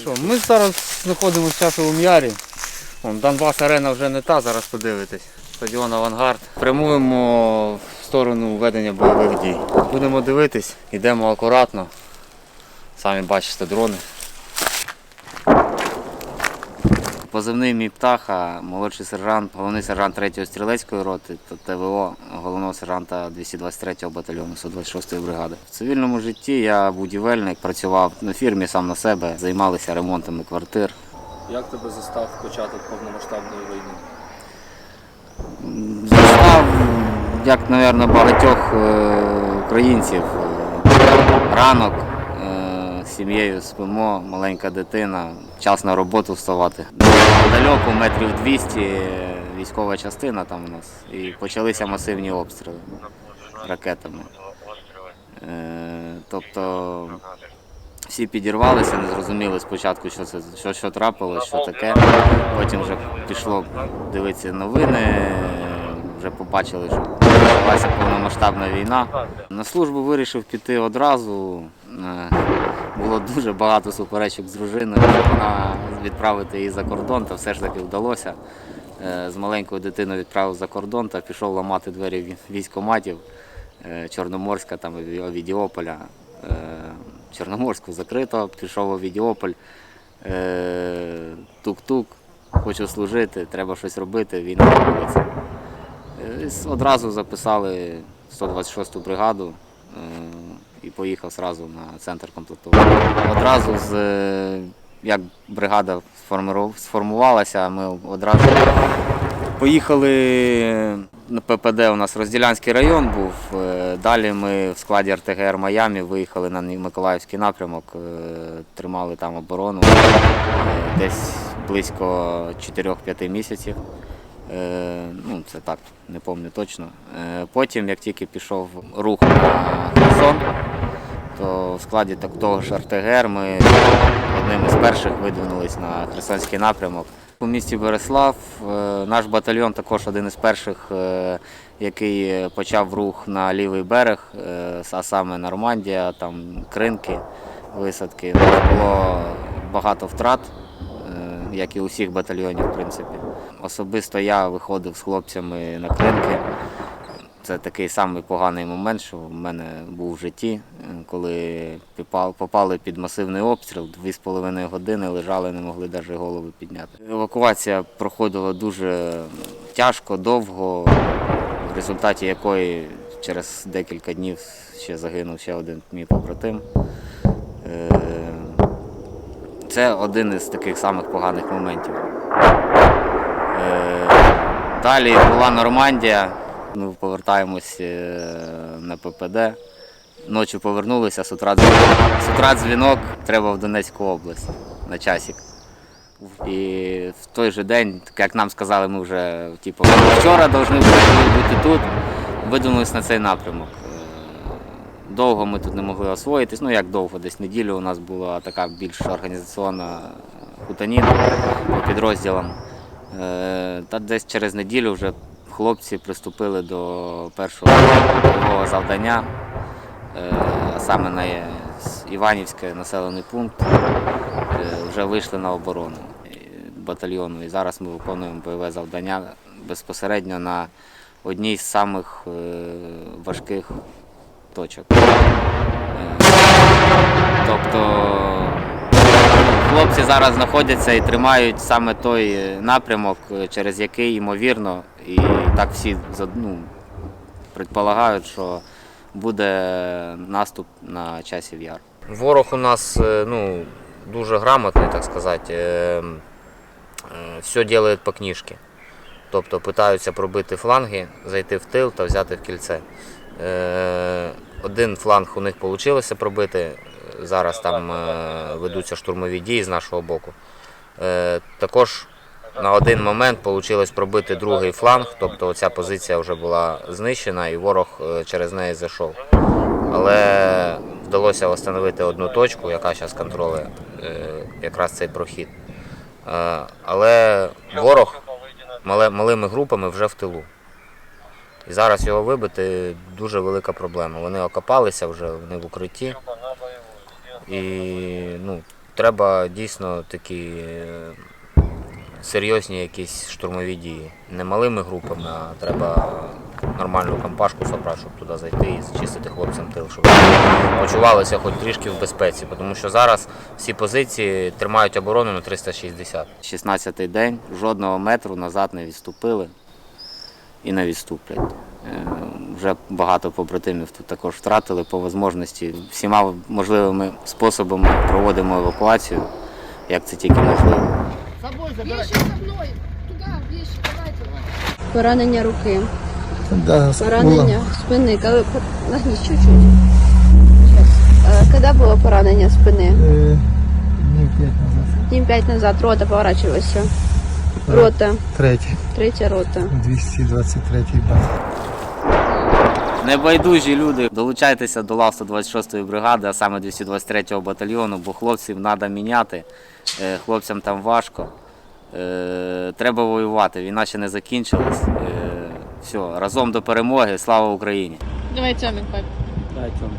Що, ми зараз знаходимося в часовому ярі. Донбас арена вже не та, зараз подивитесь. Стадіон Авангард. Прямуємо в сторону ведення бойових дій. Будемо дивитись, йдемо акуратно. Самі бачите дрони. Позивний мій птаха, молодший сержант, головний сержант 3-ї стрілецької роти та ТВО головного сержанта 223-го батальйону 126-ї бригади. В цивільному житті я будівельник, працював на фірмі сам на себе, займалися ремонтами квартир. Як тебе застав початок повномасштабної війни? Застав, як, мабуть, багатьох е, українців, е, ранок сім'єю спимо, маленька дитина, час на роботу вставати. Недалеко, метрів 200, е, військова частина там у нас. І почалися масивні обстріли ракетами. Е, Тобто всі підірвалися, не зрозуміли спочатку, що це що, що трапилось, що таке. Потім вже пішло дивитися новини, вже побачили, що почалася повномасштабна війна. На службу вирішив піти одразу. Було дуже багато суперечок з дружиною, щоб вона відправити її за кордон, та все ж таки вдалося. Е, З маленькою дитиною відправив за кордон та пішов ламати двері вій- військкоматів е, Чорноморська, там Ові- Овідіополя. Е, Чорноморську закрито, пішов у Овідіополь. Е, Тук-тук, хочу служити, треба щось робити, війна робиться. Одразу записали 126-ту бригаду поїхав одразу на центр комплектування. Одразу з е, як бригада сформувалася, ми одразу поїхали на ППД. У нас Розділянський район був. е, Далі ми в складі РТГР Майамі виїхали на Миколаївський напрямок, е, тримали там оборону десь близько 4-5 місяців. Ну, це так, не пам'ятаю точно. Потім, як тільки пішов рух на Херсон, то в складі так- того ж РТГР ми одним із перших видвинулись на Херсонський напрямок. У місті Береслав е, наш батальйон також один із перших, е, який почав рух на лівий берег, е, а саме Нормандія, там кринки, висадки. Було багато втрат, як і у всіх батальйонів, в принципі. Особисто я виходив з хлопцями на кринки. Це такий самий поганий момент, що в мене був в житті, коли попали під масивний обстріл, дві з половиною години лежали, не могли навіть голови підняти. Евакуація проходила дуже тяжко, довго, в результаті якої через декілька днів ще загинув ще один мій побратим. Е, Це один із таких самих поганих моментів. Е, Далі була Нормандія. Ми повертаємось е, на ППД. Ночі повернулися, з утра дзвінок. Дзвінок треба в Донецьку область на часик. І в той же день, як нам сказали, ми вже типу, вчора повинні бути тут, видвинулись на цей напрямок. Е, Довго ми тут не могли освоїтись. Ну як довго, десь неділю у нас була така більш організаційна хутаніна по підрозділам. Е, Та десь через неділю вже хлопці приступили до першого завдання, е, а саме на Іванівський населений пункт. Е, Вже вийшли на оборону е, батальйону. І зараз ми виконуємо бойове завдання безпосередньо на одній з самих важких точок. Тобто хлопці зараз знаходяться і тримають саме той е, напрямок, е, через який, ймовірно, і так всі ну, предполагають, що буде наступ на часів яр. Ворог у нас е, ну, дуже грамотний, так сказати. Все робить по книжці. Тобто питаються пробити фланги, зайти в тил та взяти в кільце. Один фланг у них вийшло пробити. Зараз там е, ведуться штурмові дії з нашого боку. Е, Також на один момент вийшло пробити другий фланг, тобто ця позиція вже була знищена і ворог е, через неї зайшов. Але вдалося встановити одну точку, яка зараз контролює якраз цей прохід. Але ворог малими групами вже в тилу. І зараз його вибити дуже велика проблема. Вони окопалися вже, вони в укритті. І ну, треба дійсно такі е, серйозні якісь штурмові дії. Не малими групами, а треба нормальну компашку зібрати, щоб туди зайти і зачистити хлопцям тил, щоб почувалися хоч трішки в безпеці. Тому що зараз всі позиції тримають оборону на 360. 16-й день, жодного метру назад не відступили і не відступлять. Е, Вже багато побратимів тут також втратили по можливості. Всіма можливими способами проводимо евакуацію, як це тільки можливо. Поранення руки, Да, поранення спини. Коли пор- чуть-чуть. Щас. Е, Коли було поранення спини? Э, днів п'ять назад. Днів п'ять назад рота поворачувалася. Рота, Третій. третя рота. 223 бат. Небайдужі люди, долучайтеся до лав 126-ї бригади, а саме 223-го батальйону, бо хлопців треба міняти. Е, Хлопцям там важко. Е, Треба воювати. Війна ще не закінчилась. Е, Все, разом до перемоги. Слава Україні! Давай Тьомик, папі. Давай Тьом.